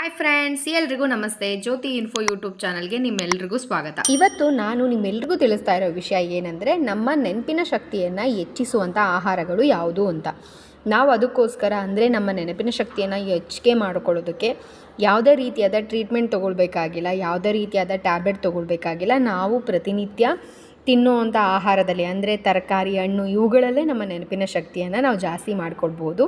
Hi friends ಎಲ್ರಿಗೂ ನಮಸ್ತೆ. ಜ್ಯೋತಿ info YouTube ಚಾನಲ್ಗೆ ನಿಮ್ಮೆಲ್ರಿಗೂ ಸ್ವಾಗತ. ಇವತ್ತು ನಾನು ನಿಮ್ಮೆಲ್ರಿಗೂ ತಿಳಿಸ್ತಾ ಇರೋ ವಿಷಯ ಏನಂದರೆ ನಮ್ಮ ನೆನಪಿನ ಶಕ್ತಿಯನ್ನು ಹೆಚ್ಚಿಸುವಂಥ ಆಹಾರಗಳು ಯಾವುದು ಅಂತ. ನಾವು ಅದಕ್ಕೋಸ್ಕರ ಅಂದರೆ ನಮ್ಮ ನೆನಪಿನ ಶಕ್ತಿಯನ್ನು ಹೆಚ್ಚಿಗೆ ಮಾಡ್ಕೊಳ್ಳೋದಕ್ಕೆ ಯಾವುದೇ ರೀತಿಯಾದ ಟ್ರೀಟ್ಮೆಂಟ್ ತೊಗೊಳ್ಬೇಕಾಗಿಲ್ಲ, ಯಾವುದೇ ರೀತಿಯಾದ ಟ್ಯಾಬ್ಲೆಟ್ ತೊಗೊಳ್ಬೇಕಾಗಿಲ್ಲ, ನಾವು ಪ್ರತಿನಿತ್ಯ ತಿನ್ನುವಂಥ ಆಹಾರದಲ್ಲಿ, ಅಂದರೆ ತರಕಾರಿ, ಹಣ್ಣು, ಇವುಗಳಲ್ಲೇ ನಮ್ಮ ನೆನಪಿನ ಶಕ್ತಿಯನ್ನು ನಾವು ಜಾಸ್ತಿ ಮಾಡಿಕೊಡ್ಬೋದು.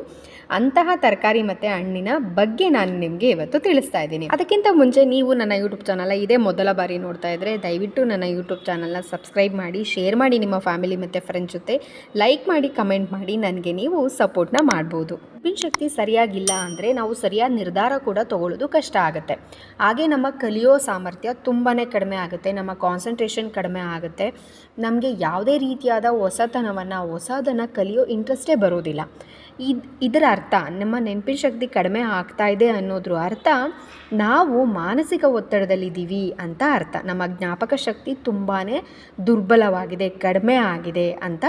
ಅಂತಹ ತರಕಾರಿ ಮತ್ತು ಹಣ್ಣಿನ ಬಗ್ಗೆ ನಾನು ನಿಮಗೆ ಇವತ್ತು ತಿಳಿಸ್ತಾ ಇದ್ದೀನಿ. ಅದಕ್ಕಿಂತ ಮುಂಚೆ ನೀವು ನನ್ನ ಯೂಟ್ಯೂಬ್ ಚಾನಲ್ ಇದೇ ಮೊದಲ ಬಾರಿ ನೋಡ್ತಾ ಇದ್ದರೆ ದಯವಿಟ್ಟು ನನ್ನ ಯೂಟ್ಯೂಬ್ ಚಾನಲ್ನ ಸಬ್ಸ್ಕ್ರೈಬ್ ಮಾಡಿ, ಶೇರ್ ಮಾಡಿ ನಿಮ್ಮ ಫ್ಯಾಮಿಲಿ ಮತ್ತು ಫ್ರೆಂಡ್ಸ್ ಜೊತೆ. ಲೈಕ್ ಮಾಡಿ ಕಮೆಂಟ್ ಮಾಡಿ, ನನಗೆ ನೀವು ಸಪೋರ್ಟ್ನ ಮಾಡ್ಬೋದು. ನೆನಪಿನ ಶಕ್ತಿ ಸರಿಯಾಗಿಲ್ಲ ಅಂದರೆ ನಾವು ಸರಿಯಾದ ನಿರ್ಧಾರ ಕೂಡ ತಗೊಳ್ಳೋದು ಕಷ್ಟ ಆಗುತ್ತೆ. ಹಾಗೆ ನಮ್ಮ ಕಲಿಯೋ ಸಾಮರ್ಥ್ಯ ತುಂಬಾ ಕಡಿಮೆ ಆಗುತ್ತೆ, ನಮ್ಮ ಕಾನ್ಸಂಟ್ರೇಷನ್ ಕಡಿಮೆ ಆಗುತ್ತೆ. ನಮಗೆ ಯಾವುದೇ ರೀತಿಯಾದ ಹೊಸತನವನ್ನು, ಹೊಸದನ್ನು ಕಲಿಯೋ ಇಂಟ್ರೆಸ್ಟೇ ಬರೋದಿಲ್ಲ. ಇದು, ಇದರ ಅರ್ಥ, ನಮ್ಮ ನೆನಪಿನ ಶಕ್ತಿ ಕಡಿಮೆ ಆಗ್ತಾ ಇದೆ ಅನ್ನೋದ್ರ ಅರ್ಥ ನಾವು ಮಾನಸಿಕ ಒತ್ತಡದಲ್ಲಿದ್ದೀವಿ ಅಂತ ಅರ್ಥ. ನಮ್ಮ ಜ್ಞಾಪಕ ಶಕ್ತಿ ತುಂಬಾ ದುರ್ಬಲವಾಗಿದೆ, ಕಡಿಮೆ ಆಗಿದೆ ಅಂತ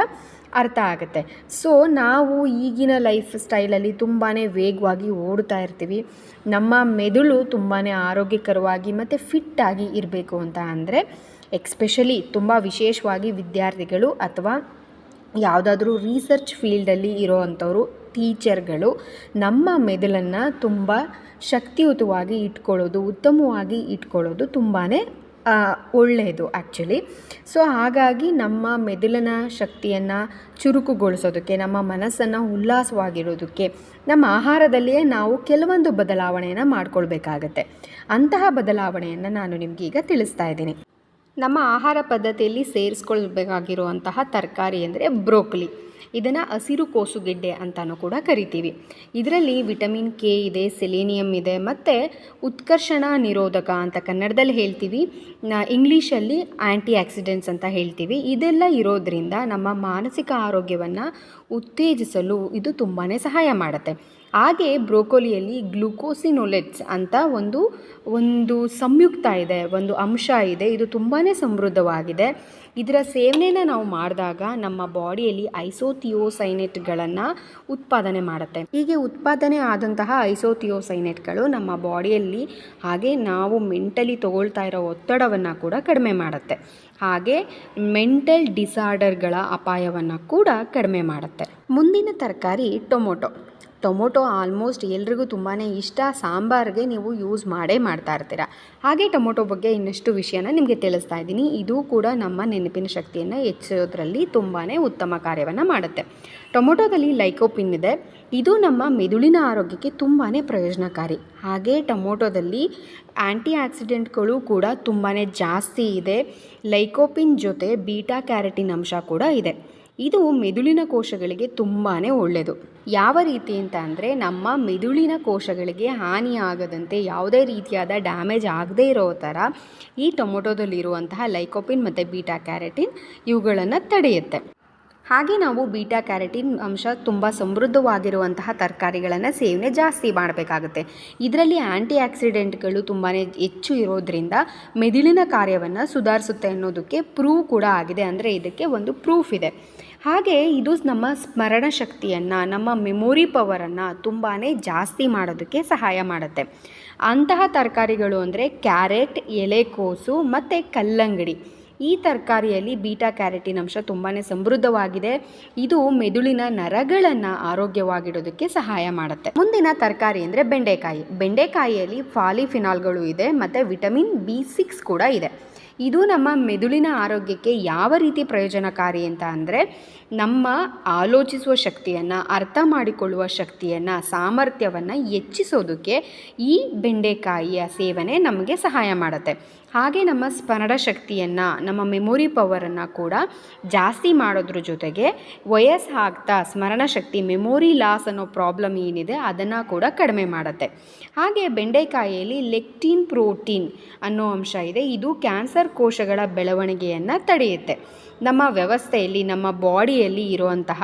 ಅರ್ಥ ಆಗುತ್ತೆ. ಸೊ ನಾವು ಈಗಿನ ಲೈಫ್ ಸ್ಟೈಲಲ್ಲಿ ತುಂಬಾ ವೇಗವಾಗಿ ಓಡ್ತಾ ಇರ್ತೀವಿ. ನಮ್ಮ ಮೆದುಳು ತುಂಬಾ ಆರೋಗ್ಯಕರವಾಗಿ ಮತ್ತು ಫಿಟ್ಟಾಗಿ ಇರಬೇಕು ಅಂತ ಅಂದರೆ ಎಕ್ಸ್ಪೆಷಲಿ ತುಂಬ ವಿಶೇಷವಾಗಿ ವಿದ್ಯಾರ್ಥಿಗಳು ಅಥವಾ ಯಾವುದಾದ್ರೂ ರಿಸರ್ಚ್ ಫೀಲ್ಡಲ್ಲಿ ಇರೋವಂಥವ್ರು ಟೀಚರ್ಗಳು ನಮ್ಮ ಮೆದುಳನ್ನು ತುಂಬ ಶಕ್ತಿಯುತವಾಗಿ ಇಟ್ಕೊಳ್ಳೋದು, ಉತ್ತಮವಾಗಿ ಇಟ್ಕೊಳ್ಳೋದು ತುಂಬಾ ಒಳ್ಳೆಯದು ಆ್ಯಕ್ಚುಲಿ ಸೊ ಹಾಗಾಗಿ ನಮ್ಮ ಮೆದುಳಿನ ಶಕ್ತಿಯನ್ನು ಚುರುಕುಗೊಳಿಸೋದಕ್ಕೆ, ನಮ್ಮ ಮನಸ್ಸನ್ನು ಉಲ್ಲಾಸವಾಗಿರೋದಕ್ಕೆ, ನಮ್ಮ ಆಹಾರದಲ್ಲಿಯೇ ನಾವು ಕೆಲವೊಂದು ಬದಲಾವಣೆಯನ್ನು ಮಾಡಿಕೊಳ್ಬೇಕಾಗತ್ತೆ. ಅಂತಹ ಬದಲಾವಣೆಯನ್ನು ನಾನು ನಿಮಗೀಗ ತಿಳಿಸ್ತಾ ಇದ್ದೀನಿ. ನಮ್ಮ ಆಹಾರ ಪದ್ಧತಿಯಲ್ಲಿ ಸೇರಿಸ್ಕೊಳ್ಬೇಕಾಗಿರುವಂತಹ ತರಕಾರಿ ಅಂದರೆ ಬ್ರೋಕ್ಲಿ. ಇದನ್ನು ಹಸಿರು ಕೋಸುಗೆಡ್ಡೆ ಅಂತಲೂ ಕೂಡ ಕರಿತೀವಿ. ಇದರಲ್ಲಿ ವಿಟಮಿನ್ ಕೆ ಇದೆ ಸೆಲೇನಿಯಮ್ ಇದೆ, ಮತ್ತು ಉತ್ಕರ್ಷಣ ನಿರೋಧಕ ಅಂತ ಕನ್ನಡದಲ್ಲಿ ಹೇಳ್ತೀವಿ. ಇಂಗ್ಲೀಷಲ್ಲಿ ಆ್ಯಂಟಿ ಆಕ್ಸಿಡೆಂಟ್ಸ್ ಅಂತ ಹೇಳ್ತೀವಿ. ಇದೆಲ್ಲ ಇರೋದ್ರಿಂದ ನಮ್ಮ ಮಾನಸಿಕ ಆರೋಗ್ಯವನ್ನು ಉತ್ತೇಜಿಸಲು ಇದು ತುಂಬಾ ಸಹಾಯ ಮಾಡುತ್ತೆ. ಹಾಗೆ ಬ್ರೋಕೋಲಿಯಲ್ಲಿ ಗ್ಲುಕೋಸಿನೊಲೆಟ್ಸ್ ಅಂತ ಒಂದು ಒಂದು ಸಂಯುಕ್ತ ಇದೆ, ಒಂದು ಅಂಶ ಇದೆ. ಇದು ತುಂಬಾ ಸಮೃದ್ಧವಾಗಿದೆ. ಇದರ ಸೇವನೆನ ನಾವು ಮಾಡಿದಾಗ ನಮ್ಮ ಬಾಡಿಯಲ್ಲಿ ಐಸೋಥಿಯೋಸೈನೆಟ್ಗಳನ್ನು ಉತ್ಪಾದನೆ ಮಾಡುತ್ತೆ. ಹೀಗೆ ಉತ್ಪಾದನೆ ಆದಂತಹ ಐಸೋಥಿಯೋಸೈನೆಟ್ಗಳು ನಮ್ಮ ಬಾಡಿಯಲ್ಲಿ ಹಾಗೆ ನಾವು ಮೆಂಟಲಿ ತಗೊಳ್ತಾ ಇರೋ ಒತ್ತಡವನ್ನು ಕೂಡ ಕಡಿಮೆ ಮಾಡುತ್ತೆ. ಹಾಗೆ ಮೆಂಟಲ್ ಡಿಸಾರ್ಡರ್ಗಳ ಅಪಾಯವನ್ನು ಕೂಡ ಕಡಿಮೆ ಮಾಡುತ್ತೆ. ಮುಂದಿನ ತರಕಾರಿ ಟೊಮೊಟೊ. ಟೊಮೊಟೊ ಆಲ್ಮೋಸ್ಟ್ ಎಲ್ರಿಗೂ ತುಂಬಾ ಇಷ್ಟ. ಸಾಂಬಾರಿಗೆ ನೀವು ಯೂಸ್ ಮಾಡೇ ಮಾಡ್ತಾ ಇರ್ತೀರ. ಹಾಗೆ ಟೊಮೊಟೊ ಬಗ್ಗೆ ಇನ್ನಷ್ಟು ವಿಷಯನ ನಿಮಗೆ ತಿಳಿಸ್ತಾ ಇದ್ದೀನಿ. ಇದು ಕೂಡ ನಮ್ಮ ನೆನಪಿನ ಶಕ್ತಿಯನ್ನು ಹೆಚ್ಚೋದ್ರಲ್ಲಿ ತುಂಬಾ ಉತ್ತಮ ಕಾರ್ಯವನ್ನು ಮಾಡುತ್ತೆ. ಟೊಮೊಟೊದಲ್ಲಿ ಲೈಕೋಪಿನ್ ಇದೆ. ಇದು ನಮ್ಮ ಮೆದುಳಿನ ಆರೋಗ್ಯಕ್ಕೆ ತುಂಬಾ ಪ್ರಯೋಜನಕಾರಿ. ಹಾಗೆ ಟೊಮೊಟೊದಲ್ಲಿ ಆ್ಯಂಟಿ ಆಕ್ಸಿಡೆಂಟ್ಗಳು ಕೂಡ ತುಂಬಾ ಜಾಸ್ತಿ ಇದೆ. ಲೈಕೋಪಿನ್ ಜೊತೆ ಬೀಟಾ ಕ್ಯಾರೆಟಿನ್ ಅಂಶ ಕೂಡ ಇದೆ. ಇದು ಮೆದುಳಿನ ಕೋಶಗಳಿಗೆ ತುಂಬಾ ಒಳ್ಳೆಯದು ಯಾವ ರೀತಿ ಅಂತ ಅಂದರೆ ನಮ್ಮ ಮೆದುಳಿನ ಕೋಶಗಳಿಗೆ ಹಾನಿಯಾಗದಂತೆ ಯಾವುದೇ ರೀತಿಯಾದ ಡ್ಯಾಮೇಜ್ ಆಗದೇ ಇರೋ ಥರ ಈ ಟೊಮೊಟೊದಲ್ಲಿರುವಂತಹ ಲೈಕೋಪಿನ್ ಮತ್ತು ಬೀಟಾ ಕ್ಯಾರೆಟಿನ್ ಇವುಗಳನ್ನು ತಡೆಯುತ್ತೆ. ಹಾಗೆ ನಾವು ಬೀಟಾ ಕ್ಯಾರೆಟಿನ್ ಅಂಶ ತುಂಬ ಸಮೃದ್ಧವಾಗಿರುವಂತಹ ತರಕಾರಿಗಳನ್ನು ಸೇವನೆ ಜಾಸ್ತಿ ಮಾಡಬೇಕಾಗುತ್ತೆ. ಇದರಲ್ಲಿ ಆ್ಯಂಟಿ ಆಕ್ಸಿಡೆಂಟ್ಗಳು ತುಂಬಾ ಹೆಚ್ಚು ಇರೋದ್ರಿಂದ ಮೆದುಳಿನ ಕಾರ್ಯವನ್ನು ಸುಧಾರಿಸುತ್ತೆ ಅನ್ನೋದಕ್ಕೆ ಪ್ರೂವ್ ಕೂಡ ಆಗಿದೆ. ಅಂದರೆ ಇದಕ್ಕೆ ಒಂದು ಪ್ರೂಫ್ ಇದೆ. ಹಾಗೆ ಇದು ನಮ್ಮ ಸ್ಮರಣ ಶಕ್ತಿಯನ್ನು, ನಮ್ಮ ಮೆಮೊರಿ ಪವರನ್ನು ತುಂಬಾ ಜಾಸ್ತಿ ಮಾಡೋದಕ್ಕೆ ಸಹಾಯ ಮಾಡುತ್ತೆ. ಅಂತಹ ತರಕಾರಿಗಳು ಅಂದರೆ ಕ್ಯಾರೆಟ್ ಎಲೆಕೋಸು ಮತ್ತು ಕಲ್ಲಂಗಡಿ. ಈ ತರಕಾರಿಯಲ್ಲಿ ಬೀಟಾ ಕ್ಯಾರೆಟಿನ್ ಅಂಶ ತುಂಬಾ ಸಮೃದ್ಧವಾಗಿದೆ. ಇದು ಮೆದುಳಿನ ನರಗಳನ್ನು ಆರೋಗ್ಯವಾಗಿಡೋದಕ್ಕೆ ಸಹಾಯ ಮಾಡುತ್ತೆ. ಮುಂದಿನ ತರಕಾರಿ ಅಂದರೆ ಬೆಂಡೆಕಾಯಿ. ಬೆಂಡೆಕಾಯಿಯಲ್ಲಿ ಫಾಲಿಫಿನಾಲ್ಗಳು ಇದೆ, ಮತ್ತು ವಿಟಮಿನ್ ಬಿ ಸಿಕ್ಸ್ ಕೂಡ ಇದೆ. ಇದು ನಮ್ಮ ಮೆದುಳಿನ ಆರೋಗ್ಯಕ್ಕೆ ಯಾವ ರೀತಿ ಪ್ರಯೋಜನಕಾರಿ ಅಂತ ಅಂದರೆ ನಮ್ಮ ಆಲೋಚಿಸುವ ಶಕ್ತಿಯನ್ನು, ಅರ್ಥ ಮಾಡಿಕೊಳ್ಳುವ ಶಕ್ತಿಯನ್ನು, ಸಾಮರ್ಥ್ಯವನ್ನು ಹೆಚ್ಚಿಸೋದಕ್ಕೆ ಈ ಬೆಂಡೆಕಾಯಿಯ ಸೇವನೆ ನಮಗೆ ಸಹಾಯ ಮಾಡುತ್ತೆ. ಹಾಗೆ ನಮ್ಮ ಸ್ಮರಣ ಶಕ್ತಿಯನ್ನು, ನಮ್ಮ ಮೆಮೊರಿ ಪವರನ್ನು ಕೂಡ ಜಾಸ್ತಿ ಮಾಡೋದ್ರ ಜೊತೆಗೆ ವಯಸ್ಸು ಆಗ್ತಾ ಸ್ಮರಣ ಶಕ್ತಿ ಮೆಮೊರಿ ಲಾಸ್ ಅನ್ನೋ ಪ್ರಾಬ್ಲಮ್ ಏನಿದೆ ಅದನ್ನು ಕೂಡ ಕಡಿಮೆ ಮಾಡುತ್ತೆ. ಹಾಗೆ ಬೆಂಡೆಕಾಯಿಯಲ್ಲಿ ಲೆಕ್ಟಿನ್ ಪ್ರೋಟೀನ್ ಅನ್ನೋ ಅಂಶ ಇದೆ. ಇದು ಕ್ಯಾನ್ಸರ್ ಕೋಶಗಳ ಬೆಳವಣಿಗೆಯನ್ನು ತಡೆಯುತ್ತೆ. ನಮ್ಮ ವ್ಯವಸ್ಥೆಯಲ್ಲಿ, ನಮ್ಮ ಬಾಡಿಯಲ್ಲಿ ಇರುವಂತಹ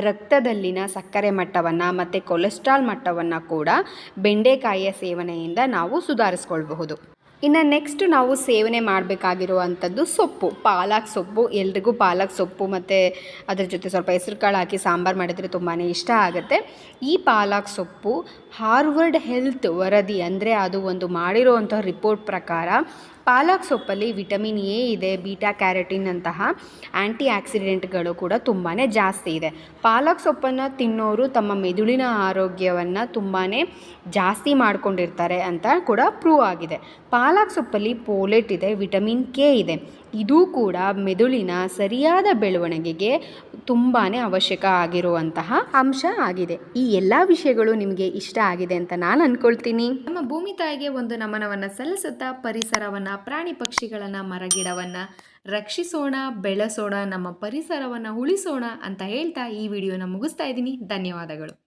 ರಕ್ತದಲ್ಲಿನ ಸಕ್ಕರೆ ಮಟ್ಟವನ್ನು ಮತ್ತು ಕೊಲೆಸ್ಟ್ರಾಲ್ ಮಟ್ಟವನ್ನು ಕೂಡ ಬೆಂಡೆಕಾಯಿಯ ಸೇವನೆಯಿಂದ ನಾವು ಸುಧಾರಿಸ್ಕೊಳ್ಬಹುದು. ಇನ್ನು ನೆಕ್ಸ್ಟ್ ನಾವು ಸೇವನೆ ಮಾಡಬೇಕಾಗಿರುವಂಥದ್ದು ಸೊಪ್ಪು. ಪಾಲಕ್ ಸೊಪ್ಪು, ಎಲ್ರಿಗೂ ಪಾಲಕ್ ಸೊಪ್ಪು ಮತ್ತು ಅದ್ರ ಜೊತೆ ಸ್ವಲ್ಪ ಹೆಸರು ಕಾಳು ಹಾಕಿ ಸಾಂಬಾರು ಮಾಡಿದರೆ ತುಂಬಾ ಇಷ್ಟ ಆಗುತ್ತೆ. ಈ ಪಾಲಕ್ ಸೊಪ್ಪು ಹಾರ್ವರ್ಡ್ ಹೆಲ್ತ್ ವರದಿ ಅಂದರೆ ಅದು ಒಂದು ಮಾಡಿರುವಂಥ ರಿಪೋರ್ಟ್ ಪ್ರಕಾರ ಪಾಲಕ್ ಸೊಪ್ಪಲ್ಲಿ ವಿಟಮಿನ್ ಎ ಇದೆ ಬೀಟಾ ಕ್ಯಾರೆಟಿನ್ ಅಂತಹ ಆ್ಯಂಟಿ ಆಕ್ಸಿಡೆಂಟ್ಗಳು ಕೂಡ ತುಂಬಾ ಜಾಸ್ತಿ ಇದೆ. ಪಾಲಕ್ ಸೊಪ್ಪನ್ನು ತಿನ್ನೋರು ತಮ್ಮ ಮೆದುಳಿನ ಆರೋಗ್ಯವನ್ನು ತುಂಬಾ ಜಾಸ್ತಿ ಮಾಡಿಕೊಂಡಿರ್ತಾರೆ ಅಂತ ಕೂಡ ಪ್ರೂವ್ ಆಗಿದೆ. ಪಾಲಕ್ ಸೊಪ್ಪಲ್ಲಿ ಪೋಲೆಟ್ ಇದೆ, ವಿಟಮಿನ್ ಕೆ ಇದೆ. ಇದು ಕೂಡ ಮೆದುಳಿನ ಸರಿಯಾದ ಬೆಳವಣಿಗೆಗೆ ತುಂಬಾ ಅವಶ್ಯಕ ಆಗಿರುವಂತಹ ಅಂಶ ಆಗಿದೆ. ಈ ಎಲ್ಲ ವಿಷಯಗಳು ನಿಮಗೆ ಇಷ್ಟ ಆಗಿದೆ ಅಂತ ನಾನು ಅನ್ಕೊಳ್ತೀನಿ. ನಮ್ಮ ಭೂಮಿ ತಾಯಿಗೆ ಒಂದು ನಮನವನ್ನು ಸಲ್ಲಿಸುತ್ತಾ ಪರಿಸರವನ್ನು, ಪ್ರಾಣಿ ಪಕ್ಷಿಗಳನ್ನು ಮರಗಿಡವನ್ನು ರಕ್ಷಿಸೋಣ, ಬೆಳೆಸೋಣ, ನಮ್ಮ ಪರಿಸರವನ್ನು ಉಳಿಸೋಣ ಅಂತ ಹೇಳ್ತಾ ಈ ವಿಡಿಯೋನ ಮುಗಿಸ್ತಾ ಇದ್ದೀನಿ. ಧನ್ಯವಾದಗಳು.